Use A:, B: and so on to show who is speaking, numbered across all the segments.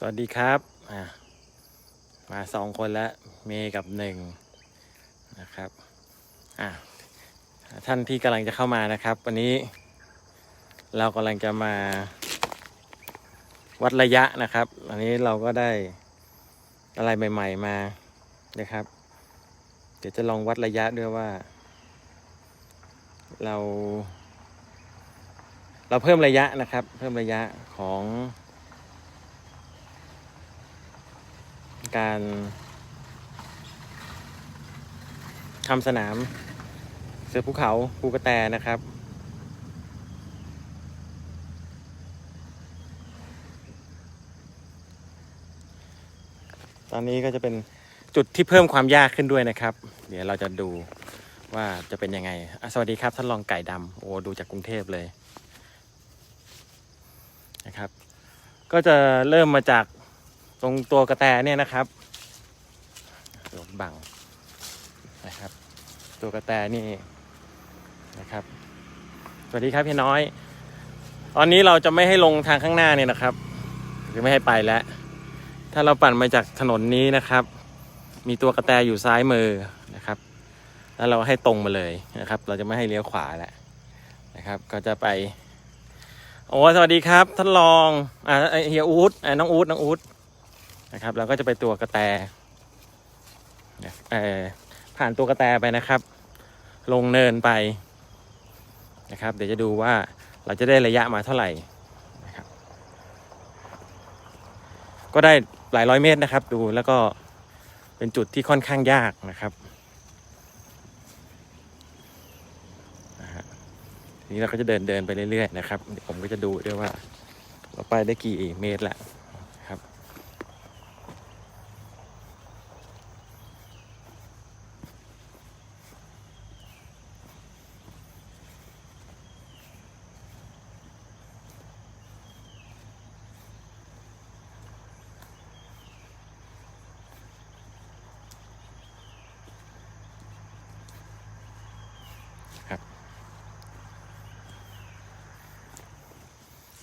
A: สวัสดีครับ มาสองคนแล้วเมย์กับหนึ่งนะครับท่านที่กำลังจะเข้ามานะครับ วันนี้เรากำลังจะมาวัดระยะนะครับ อันนี้เราก็ได้อะไรใหม่ ๆมานะครับ เดี๋ยวจะลองวัดระยะด้วยว่า เรา เราเพิ่มระยะนะครับ เพิ่มระยะของ การทำสนาม เสือภูเขาภูกระแตนะครับตอนนี้ก็จะเป็นจุดที่เพิ่มความยากขึ้นด้วยนะครับ เดี๋ยวเราจะดูว่าจะเป็นยังไง สวัสดีครับท่านรองไก่ดำโอ้ดูจากกรุงเทพเลยนะครับ ก็จะเริ่มมาจาก ตรงตัวกระแตเนี่ยนะครับตัวบังนะครับ ตัวกระแตนี่นะครับ สวัสดีครับพี่น้อย ตอนนี้เราจะไม่ให้ลงทางข้างหน้าเนี่ยนะครับหรือไม่ให้ไปแล้ว ถ้าเราปั่นมาจากถนนนี้นะครับ มีตัวกระแตอยู่ซ้ายมือนะครับ แล้วเราให้ตรงมาเลยนะครับ เราจะไม่ให้เลี้ยวขวาแล้วนะครับ ก็จะไปโอ้สวัสดีครับท่านรองอ่าเฮียอูดอ่าน้องอูดน้องอูด นะครับ เราก็จะไปตัวกระแตผ่านตัวกระแตไปนะครับ ลงเนินไปนะครับ เดี๋ยวจะดูว่าเราจะได้ระยะมาเท่าไหร่นะครับก็ได้หลายร้อยเมตรนะครับ ดูแล้วก็เป็นจุดที่ค่อนข้างยากนะครับทีนี้เราก็จะเดินเดินไปเรื่อยๆนะครับ ผมก็จะดูด้วยว่า เราไปได้กี่เมตรล้ว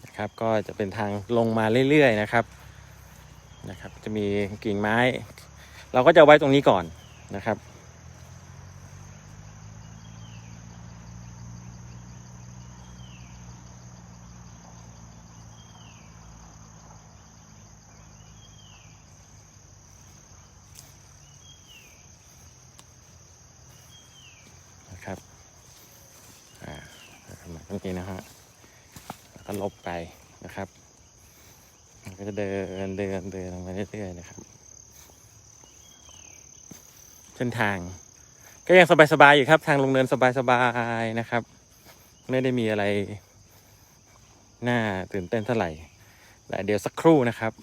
A: นะครับ ก็จะเป็นทางลงมาเรื่อยๆนะครับนะครับ จะมีกิ่งไม้ เราก็จะไว้ตรงนี้ก่อนนะครับอ่ามาตรงนี้นะฮะ แล้ว ก็ลบไปนะครับมันก็จะเดินเดินเดินลงไปเรื่อยๆนะครับ เส้นทาง ก็ยังสบายๆอยู่ครับ ทางลงเนินสบายๆนะครับ ไม่ได้มีอะไรน่าตื่นเต้นเท่าไหร่แต่เดี๋ยวสักครู่นะครับ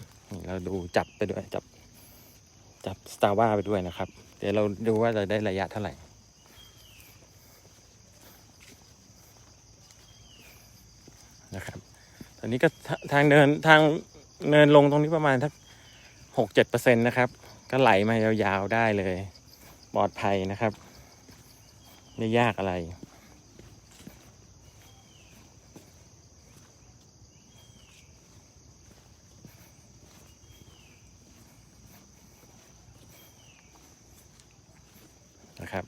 A: เราดูจับไปด้วยจับ จับสตาร์ว่าไปด้วยนะครับ เดี๋ยวเราดูว่าเราได้ระยะเท่าไหร่ นะครับตอนนี้ก็ทางเดินทางเนินลงตรงนี้ประมาณทักหกเจ็ดเปอร์เซ็นต์นะครับ ก็ไหลมายาวๆได้เลย ปลอดภัยนะครับ ไม่ยากอะไร นะครับ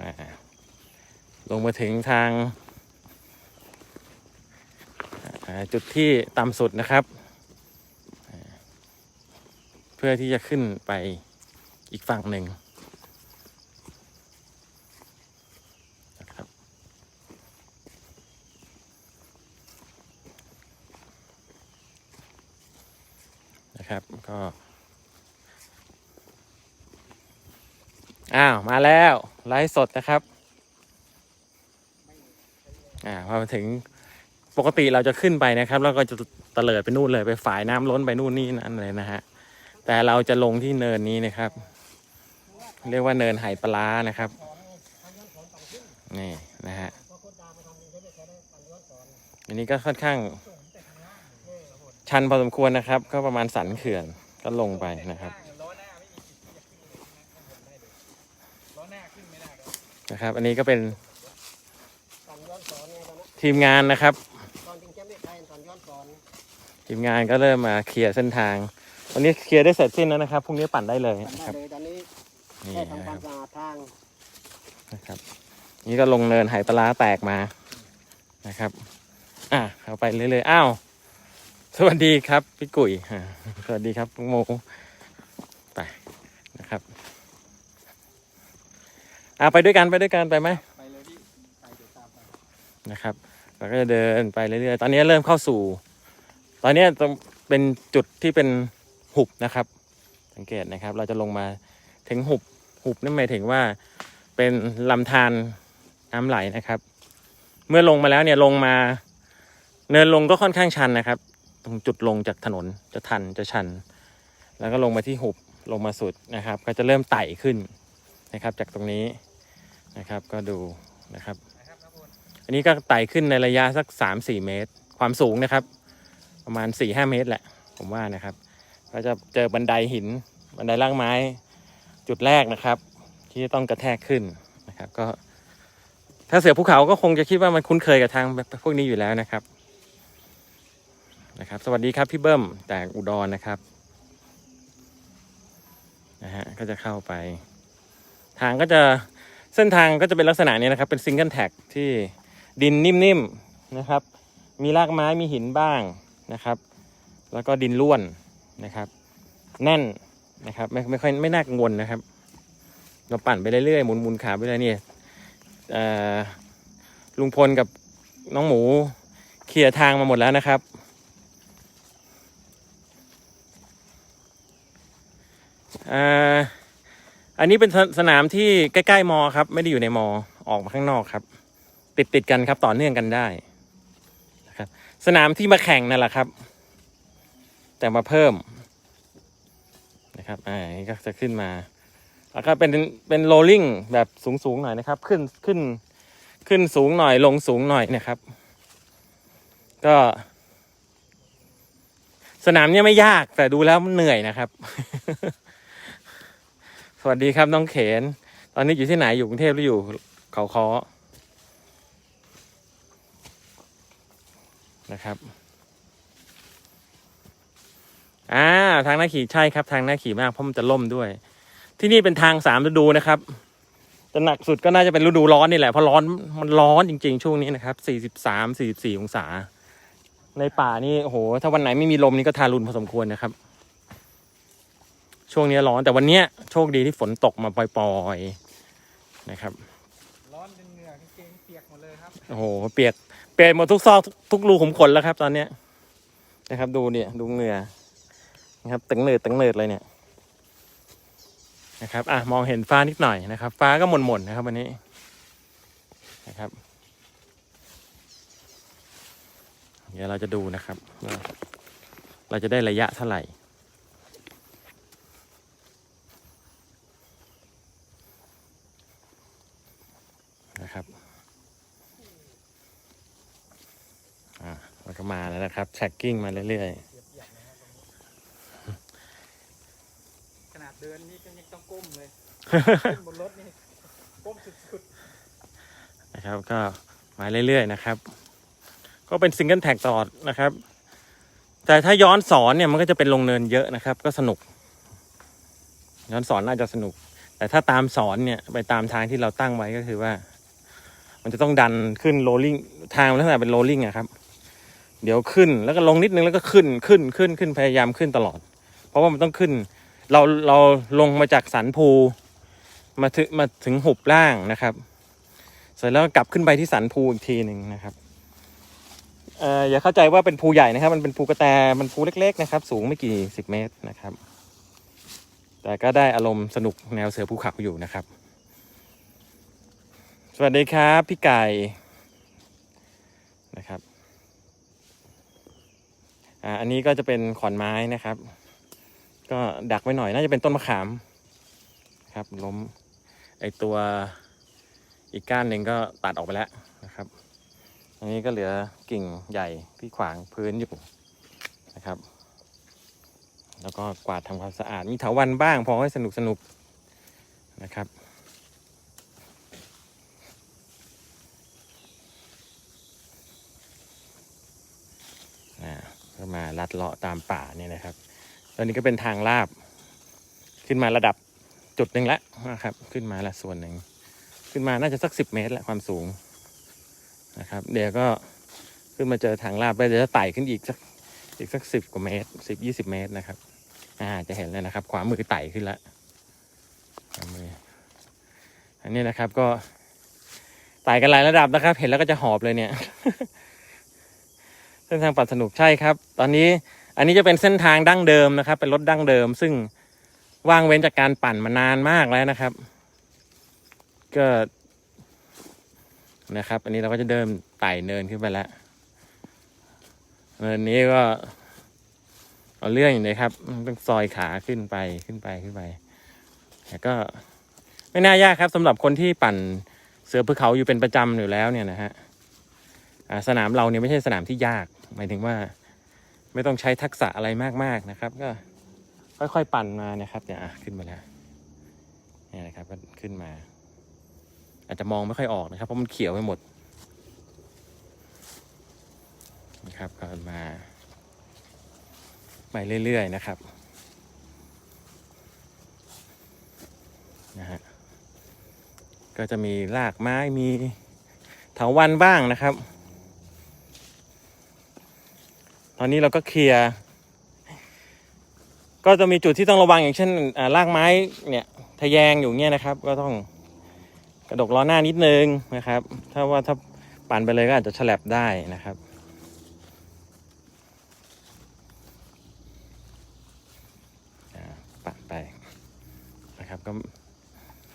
A: อ่าล งมาถึงทาง จุดที่ต่ำสุดนะครับ เพื่อที่จะขึ้นไปอีกฝั่งหนึ่งนะครับนะครับก็อ้าว มาแล้ว ไลฟ์สดนะครับ อ่าพอมาถึงปกติเราจะขึ้นไปนะครับ แล้วก็จะตะเลิดไปนู่นเลยไปฝ่ายน้ำล้นไปนู่นนี่นั่นเลยนะฮะแต่เราจะลงที่เนินนี้นะครับ เรียกว่าเนินไหปลาร้านะครับนี่นะฮะอันนี้ก็ค่อนข้าง ชันพอสมควรนะครับ ก็ประมาณสันเขื่อนก็ลงไปนะครับนะครับ อันนี้ก็เป็น
B: ปั่นย้อนสอนไงตอนนั้น
A: ทีมงานนะครับ
B: ตอนจริงแชมป์ไม่ใครตอนย้อนสอน
A: ทีมงานก็เริ่มมาเคลียร์เส้นทาง วันนี้เคลียร์ได้เสร็จสิ้นแล้วนะครับพรุ่งนี้ปั่นได้เลย
B: ทำ
A: นะ
B: ได้
A: ครับ
B: เลยตอนนี้
A: นี่
B: แค่ทำ
A: นะ
B: ค
A: ควารั
B: ม
A: บ
B: สะอาดทาง
A: นะครับ นี่ก็ลงเนินไหปลาร้าแตกมานะครับ อะเข้าไปเรื่อยๆอ้าวสวัสดีครับพี่กุ๋ยอ่าสวัสดีครับลุงโมไปนะครับอะไปด้วยกันไปด้วยกันไปไหม นะครับเราก็จะเดินไปเรื่อยๆ ตอนนี้เริ่มเข้าสู่ ตอนนี้ตรงเป็นจุดที่เป็นหุบนะครับ สังเกตนะครับ เราจะลงมาถึงหุบ หุบนั่นหมายถึงว่าเป็นลำธารน้ำไหลนะครับ เมื่อลงมาแล้วเนี่ยลงมา เนินลงก็ค่อนข้างชันนะครับ ตรงจุดลงจากถนนจะทันจะชัน แล้วก็ลงมาที่หุบลงมาสุดนะครับ ก็จะเริ่มไต่ขึ้นนะครับ จากตรงนี้นะครับ ก็ดูนะครับ อันนี้ก็ไต่ขึ้นในระยะสักสามสี่เมตร ความสูงนะครับ ประมาณสี่ห้าเมตรแหละ ผมว่านะครับ ก็จะเจอบันไดหินบันไดล่างไม้จุดแรกนะครับ ที่ต้องกระแทกขึ้นนะครับ ก็ ถ้าเสือภูเขาก็คงจะคิดว่ามันคุ้นเคยกับทางพวกนี้อยู่แล้วนะครับนะครับ สวัสดีครับพี่เบิ้มจากอุดรนะครับนะฮะก็จะเข้าไป ทางก็จะเส้นทางก็จะเป็นลักษณะนี้นะครับ เป็นซิงเกิลแท็กที่ ดินนิ่มๆนะครับ มีรากไม้มีหินบ้างนะครับ แล้วก็ดินร่วนนะครับ แน่นนะครับไม่ไม่ค่อยไม่น่ากังวลนะครับ เราปั่นไปเรื่อยๆหมุนหมุนขาไปเรื่อยเนี่ยอ่อลุงพลกับน้องหมูเคลียร์ทางมาหมดแล้วนะครับอ่าอันนี้เป็นสนามที่ใกล้ ๆ มอครับ ไม่ได้อยู่ในมอออกมาข้างนอกครับ ติดติดกันครับต่อเนื่องกันได้นะครับสนามที่มาแข่งนั่นแหละครับ แต่มาเพิ่มนะครับอ่านี่ก็จะขึ้นมาแล้วก็เป็นเป็นโรลลิ่งแบบสูงๆหน่อยนะครับ ขึ้นขึ้นขึ้นสูงหน่อยลงสูงหน่อยนะครับ ก็ สนามเนี้ยไม่ยากแต่ดูแล้วมันเหนื่อยนะครับ สวัสดีครับน้องเขน ตอนนี้อยู่ที่ไหนอยู่กรุงเทพหรืออยู่เขาคอ นะครับอ่าทางหน้าขี่ใช่ครับ ทางหน้าขี่มากเพราะมันจะล่มด้วย ที่นี่เป็นทางสามฤดูนะครับจะหนักสุดก็น่าจะเป็นฤดูร้อนนี่แหละเพราะร้อนมันร้อนจริง ๆ ช่วงนี้นะครับสี่สิบสามสี่สิบสี่องศา ในป่านี่โอ้โหถ้าวันไหนไม่มีลมนี่ก็ทารุณพอสมควรนะครับ ช่วงนี้ร้อนแต่วันเนี้ยโชคดีที่ฝนตกมาปล่อยๆนะครับ
B: ร้อนจนเหงื่อกางเกงเปียกหมดเลยครับ
A: โอ้โหเปียก เปียกหมดทุกซอกทุกรูขุมขนแล้วครับ ตอนเนี้ยนะครับ ดูเนี่ยดูเหงื่อนะครับตึงเนิดตึงเนิดเลยเนี่ยนะครับอะมองเห็นฟ้านิดหน่อยนะครับ ฟ้าก็หม่นๆนนะครับ วันนี้นะครับ เดี๋ยวเราจะดูนะครับ เราจะได้ระยะเท่าไหร่ นะครับ อ่าเราก็มาแล้ว นะครับแท็กกิ้งมาเรื่อย
B: ขนาดเดินนี่ก็ยังต้องก้มเลย ขึ้นบนรถนี่ก้มสุด
A: ๆนะครับก็มาเรื่อยๆนะครับ ก็เป็นซิงเกิลแท็กตลอดนะครับ แต่ถ้าย้อนสอนเนี่ยมันก็จะเป็นลงเนินเยอะนะครับ ก็สนุก ย้อนสอนน่าจะสนุก แต่ถ้าตามสอนเนี่ยไปตามทางที่เราตั้งไว้ก็คือว่า มันจะต้องดันขึ้นโรลลิ่งทางมันลักษณะเป็นโรลลิ่งอะครับ เดี๋ยวขึ้นแล้วก็ลงนิดนึงแล้วก็ขึ้นขึ้นขึ้นขึ้นพยายามขึ้นตลอด เพราะว่ามันต้องขึ้น เราเราลงมาจากสันภูมาถึงมาถึงหุบล่างนะครับ เสร็จแล้วกลับขึ้นไปที่สันภูอีกทีหนึ่งนะครับเอ่ออย่าเข้าใจว่าเป็นภูใหญ่นะครับ มันเป็นภูกระแตมันภูเล็ก ๆ นะครับ สูงไม่กี่สิบเมตรนะครับ แต่ก็ได้อารมณ์สนุกแนวเสือภูเขาอยู่นะครับ สวัสดีครับ พี่ไก่นะครับ อ่าอันนี้ก็จะเป็นขอนไม้นะครับ ก็ดักไว้หน่อยน่าจะเป็นต้นมะขามครับล้มไอตัวอีกก้านหนึ่งก็ตัดออกไปแล้วนะครับ อันนี้ก็เหลือกิ่งใหญ่ที่ขวางพื้นอยู่นะครับ แล้วก็กวาดทำความสะอาดมีเถาวันบ้างพอให้สนุกสนุกนะครับ ลั ดเลาะตามป่าเนี่ยนะครับ ตอนนี้ก็เป็นทางลาบ ขึ้นมาระดับจุดหนึ่งแล้วนะครับ ขึ้นมาละส่วนหนึ่ง ขึ้นมาน่าจะสักสิบเมตรละความสูงนะครับ เดี๋ยวก็ขึ้นมาเจอทางลาบไปเดี๋ยวจะไต่ขึ้นอีกสักอีกสักสิบกว่าเมตรสิบยี่สิบเมตรนะครับ อ่าจะเห็นเลยนะครับ ขวามือไต่ขึ้นล้วขวามืออันนี้นะครับก็ไต่กันหลายระดับนะครับ เห็นแล้วก็จะหอบเลยเนี่ย เส้นทางปัดสนุกใช่ครับ ตอนนี้อันนี้จะเป็นเส้นทางดั้งเดิมนะครับ เป็นรถดั้งเดิม ซึ่งว่างเว้นจากการปั่นมานานมากแล้วนะครับ ก็นะครับ อันนี้เราก็จะเดินไต่เนินขึ้นไปแล้วเนินนี้ก็ เอาเรื่องอยู่เลยครับต้องซอยขาขึ้นไปขึ้นไปขึ้นไปแต่ก็ไม่น่ายากครับสำหรับคนที่ปั่นเสือภูเขาอยู่เป็นประจำอยู่แล้วเนี่ยนะฮะสนามเราเนี่ยไม่ใช่สนามที่ยาก หมายถึงว่าไม่ต้องใช้ทักษะอะไรมากๆนะครับ ก็ค่อยๆปั่นมานะครับเนี่ยขึ้นมาแล้วนี่นะครับก็ขึ้นมา อาจจะมองไม่ค่อยออกนะครับ เพราะมันเขียวไปหมดนะครับก็มาไปเรื่อยๆนะครับนะฮะก็จะมีรากไม้มีเถาวันบ้างนะครับ ตอนนี้เราก็เคลียร์ก็จะมีจุดที่ต้องระวังอย่างเช่นอ่ารากไม้เนี่ยทะแยงอยู่เงี้ยนะครับ ก็ต้องกระดกล้อหน้านิดนึงนะครับ ถ้าว่าถ้าปั่นไปเลยก็อาจจะฉลับได้นะครับปั่นไปนะครับก็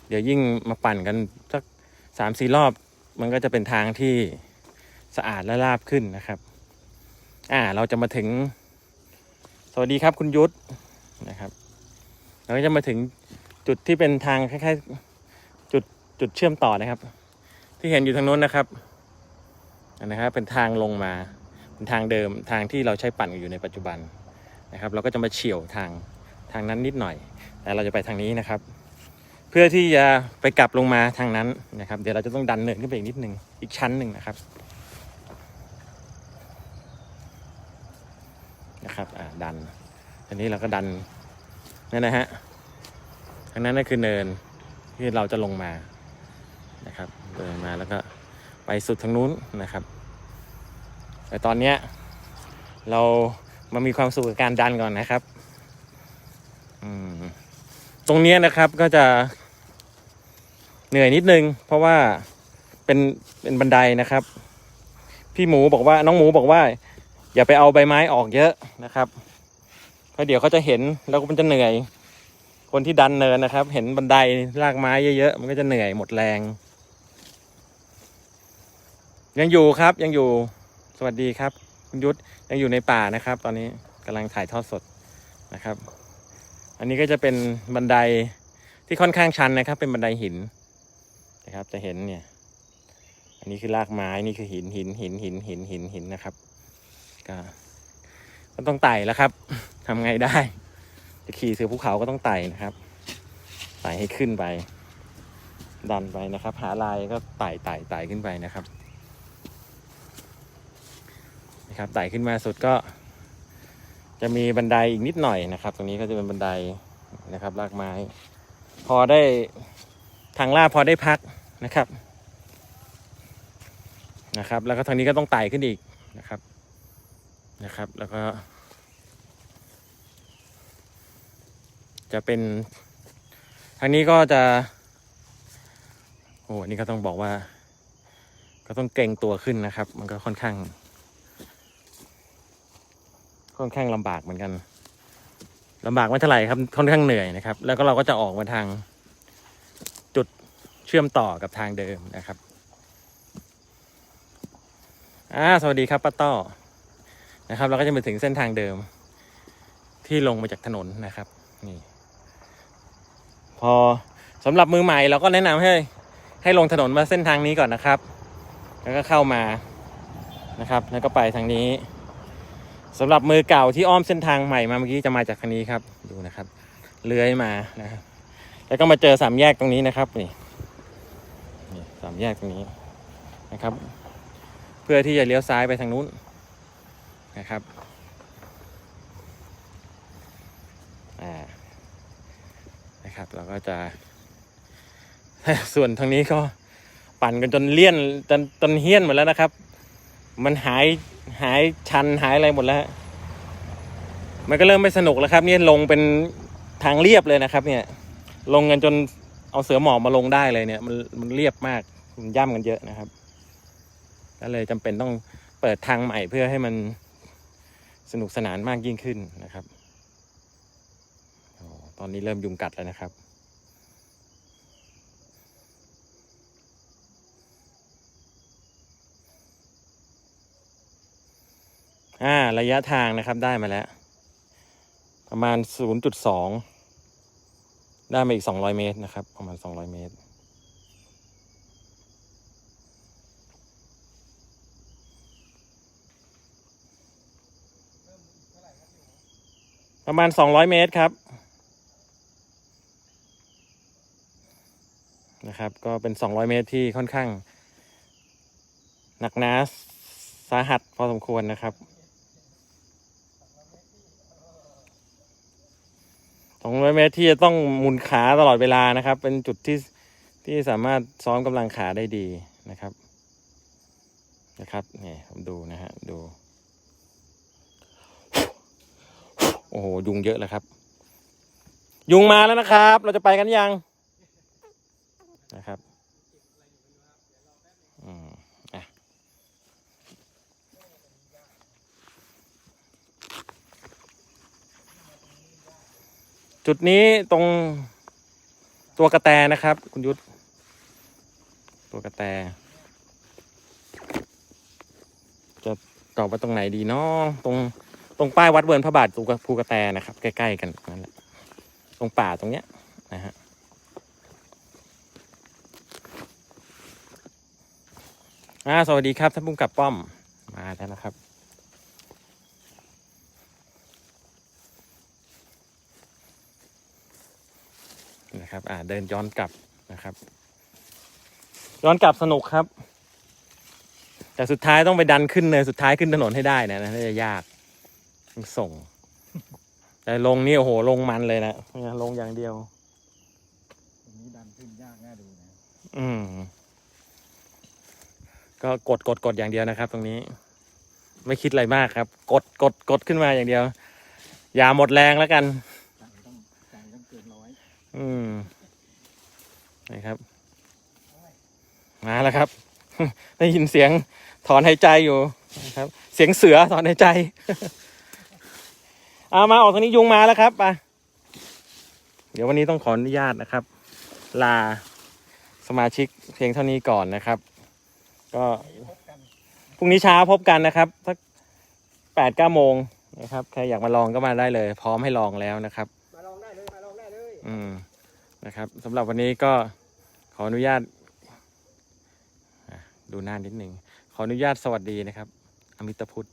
A: เดี๋ยวยิ่งมาปั่นกันสักสามสี่รอบ มันก็จะเป็นทางที่สะอาดและราบขึ้นนะครับ อ่า เราจะมาถึง สวัสดีครับคุณยุทธนะครับ เราก็จะมาถึงจุดที่เป็นทางคล้ายๆจุดจุดเชื่อมต่อนะครับ ที่เห็นอยู่ทางโน้นนะครับนะครับ เป็นทางลงมา เป็นทางเดิมทางที่เราใช้ปั่นอยู่ในปัจจุบันนะครับ เราก็จะมาเฉี่ยวทางทางนั้นนิดหน่อยแต่เราจะไปทางนี้นะครับ เพื่อที่จะไปกลับลงมาทางนั้นนะครับ เดี๋ยวเราจะต้องดันเนินขึ้นไปอีกนิดหนึ่งอีกชั้นหนึ่งนะครับ นะครับอ่าดันอันนี้เราก็ดันนั่นนะฮะอันนั้นนั่นคือเนินที่เราจะลงมานะครับเดินมาแล้วก็ไปสุดทางนู้นนะครับแต่ตอนเนี้ยเรามามีความสุขกับการดันก่อนนะครับอืมตรงเนี้ยนะครับก็จะเหนื่อยนิดนึง เพราะว่าเป็นเป็นบันไดนะครับ พี่หมูบอกว่าน้องหมูบอกว่า อย่าไปเอาใบไม้ออกเยอะนะครับเพราะเดี๋ยวเขาจะเห็นแล้วมันจะเหนื่อย คนที่ดันเนินนะครับ เห็นบันไดรากไม้เยอะๆมันก็จะเหนื่อยหมดแรง ยังอยู่ครับยังอยู่สวัสดีครับคุณยุทธยังอยู่ในป่านะครับ ตอนนี้กำลังถ่ายทอดสดนะครับ อันนี้ก็จะเป็นบันไดที่ค่อนข้างชันนะครับ เป็นบันไดหินนะครับ จะเห็นเนี่ย อันนี้คือรากไม้นี่คือหินหินหินหินหินหินหินนะครับ ก็ก็ต้องไต่แล้วครับทำไงได้ จะขี่เสือภูเขาก็ต้องไต่นะครับไต่ให้ขึ้นไป ดันไปนะครับ หาลายก็ไต่ไต่ไต่ขึ้นไปนะครับนะครับไต่ขึ้นมาสุดก็ จะมีบันไดอีกนิดหน่อยนะครับ ตรงนี้ก็จะเป็นบันไดนะครับรากไม้ พอได้ทางลาดพอได้พักนะครับนะครับ แล้วก็ทางนี้ก็ต้องไต่ขึ้นอีกนะครับ นะครับ แล้วก็ จะเป็น ทางนี้ก็จะ โอ้นนี่ก็ต้องบอกว่า ก็ต้องเกรงตัวขึ้นนะครับ มันก็ค่อนข้าง ค่อนข้างลำบากเหมือนกันลำบากไม่เท่าไหร่ครับค่อนข้างเหนื่อยนะครับ แล้วก็เราก็จะออกมาทางจุดเชื่อมต่อกับทางเดิมนะครับอ่าสวัสดีครับป้าต้อ นะครับเราก็จะมาถึงเส้นทางเดิม ที่ลงมาจากถนนนะครับ นี่ พอสำหรับมือใหม่เราก็แนะนำให้ ให้ลงถนนมาเส้นทางนี้ก่อนนะครับ แล้วก็เข้ามานะครับ แล้วก็ไปทางนี้สำหรับมือเก่าที่อ้อมเส้นทางใหม่มาเมื่อกี้จะมาจากทางนี้ครับ ดูนะครับเลื้อยมานะครับแล้วก็มาเจอสามแยกตรงนี้นะครับนี่นี่สามแยกตรงนี้นะครับ เพื่อที่จะเลี้ยวซ้ายไปทางนู้น นะครับนะครับเราก็จะ ส่วนทางนี้ก็ปั่นกันจนเลี่ยนจนจนเฮี้ยนหมดแล้วนะครับ มันหายหายชันหายอะไรหมดแล้ว มันก็เริ่มไม่สนุกแล้วครับเนี่ยลงเป็นทางเรียบเลยนะครับ เนี่ย ลงกันจนเอาเสือหมอบมาลงได้เลยเนี่ย มันมันเรียบมากมันย่ำกันเยอะนะครับก็เลยจำเป็นต้องเปิดทางใหม่เพื่อให้มัน สนุกสนานมากยิ่งขึ้นนะครับตอนนี้เริ่มยุงกัดแล้วนะครับอ่าระยะทางนะครับได้มาแล้ว ประมาณ 0.2 ได้มาอีก 200 เมตรนะครับ ประมาณ 200 เมตร ประมาณ200เมตรครับ นะครับ ก็เป็น200เมตรที่ค่อนข้าง หนักหนาสาหัสพอสมควรนะครับ200เมตรที่จะต้องหมุนขาตลอดเวลานะครับ เป็นจุดที่ที่สามารถซ้อมกำลังขาได้ดีนะครับ นะครับนี่ผมดูนะฮะ ดู โอ้โหยุงเยอะเลยครับ ยุงมาแล้วนะครับ เราจะไปกันยังนะครับอืมอะจุดนี้ตรงตัวกระแตนะครับ คุณยุทธตัวกระแต จะตอบว่าตรงไหนดีเนาะตรง ตรงป้ายวัดเวิร์นพระบาทภูกระแตนะครับ ใกล้ๆกันนั่นแหละตรงป่าตรงเนี้ยนะฮะอ่าสวัสดีครับท่านผู้กับป้อมมาแล้วนะครับ นะครับอ่าเดินย้อนกลับนะครับ ย้อนกลับสนุกครับ แต่สุดท้ายต้องไปดันขึ้นเนินสุดท้ายขึ้นถนนให้ได้นะนะน่าจะยาก ส่ง แต่ลงนี่โอ้โหลงมันเลยนะเนี่ยลงอย่างเดียว
B: ตรงนี้ดันขึ้นยากน่าดูนะ
A: อืม ก็กดกดกดอย่างเดียวนะครับ ตรงนี้ ไม่คิดอะไรมากครับ กดกดกดขึ้นมาอย่างเดียว อย่าหมดแรงแล้วกัน
B: ใจต้องใจต้องเกินร้อย
A: อืมนะครับ มาแล้วครับ ได้ยินเสียงถอนหายใจอยู่นะครับ เสียงเสือถอนหายใจ เอามาออกทางนี้ยุงมาแล้วครับไปเดี๋ยววันนี้ต้องขออนุญาตนะครับ ลาสมาชิกเพียงเท่านี้ก่อนนะครับ ก็
B: พบกัน
A: พรุ่งนี้เช้าพบกันนะครับสักแปดเก้าโมงนะครับใครอยากมาลองก็มาได้เลย พร้อมให้ลองแล้วนะครับ
B: มาลองได้เลยมาลองได้เลย
A: อืมนะครับสำหรับวันนี้ก็ขออนุญาตอะดูหน้านิดหนึ่งขออนุญาตสวัสดีนะครับ อมิตพุทธ